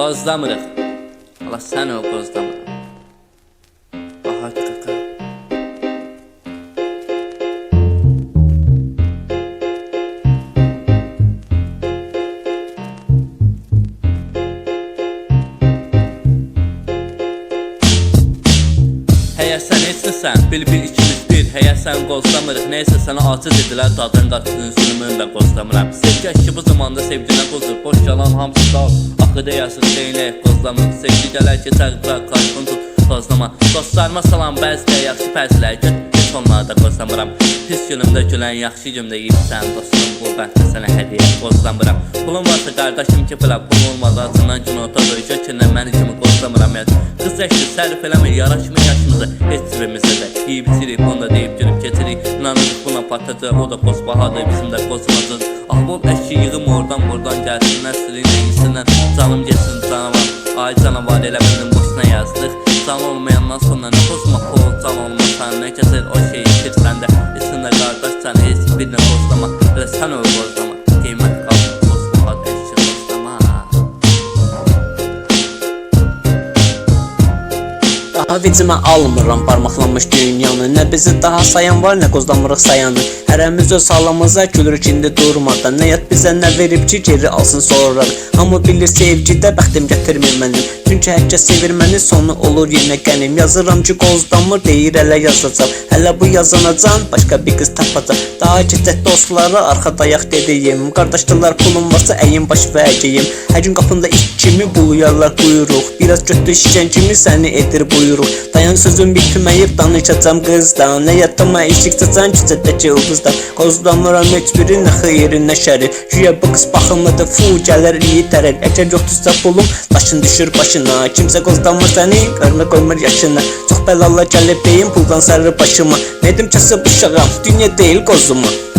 Qozlamırıq. Allah sən ol qozlamırıq. Aha qaka. Həyə sən neçəsən? Bil bil ikimiz bir Həyə sən qozlamırıq Neysə sənə aciz edilər Dadın qatının zülmünü də qozlamıram Sevgi əşki bu zamanda sevginə qozur Boş yalan hamısı dal Axıda yazıq deyilək qozlamırıq Sevgi gələr keçər bırak qarşın tut Qozlama Dostlarıma salam bəzilə yaxşı pərzilər Göt heç onlarda qozlamıram Pis günümdə gülən yaxşı günümdə yiyirsən Dostum. Bu bəxtə sənə hədiyyə qozlamıram Pulum varsa qardaşım ki filan Pul olmadı acından gün orta döyüşə Kinlə məni kimi qozlamıram yəni Qız əşki sərf eləmir yaraşmır yaşımızı Heç birimizə də yiyib içirik Onu da deyib gülüb keçirik İnanırıq buna patlayacaq O da qoz bahadır bizim də qozumuzdur Ah bu əşki yığım oradan buradan gəlsinlər canavar Ay canavar elə mənim boşuna yazdıq Can olmayandan sonra nə pozma o can olmasan nə kəsər o şey itir səndə İçində qardaş sən heç birini bozlama. Elə sən öl bozlama Daha vicimə almıram parmaqlanmış dünyanı Nə bizi daha sayan var, nə qozlamırıq sayanı. Hərəmiz öz halımıza gülürük indi durmadan Nə yat bizə nə verib ki geri alsın sonra. Hamı bilir sevgidə bəxtim gətirmir mənim Çünki hər kəs sevir məni sonu olur yenə qənim Yazıram ki qozlamır deyir hələ yazacaq. Hələ bu yazanacan başqa bir qız tapacaq. Daha keçək dostlara arxa dayaq dediyim. Qardaşdılar pulum varsa əyin baş və əyəyim Hər gün qapında it kimi buluyarlar buyruq Biraz götür şişən kimi səni edir buyruq Dayan sözüm bitməyib danışacam qızdan Nə yatıma eşik saçan küçədəki ulduzdan Qozlamıram heç biri nə xeyri nə şəri Güya bu qız baxımlıdır fu gələr iyi tərər Əgər yoxdursa pulum daşın düşür başına. Kimsə qozlamır səni görmə qoymur yaşına. Çox bəlalar gəlib deyim puldan sarı başıma. Nedim kasıb uşağam dünya deyil qozuma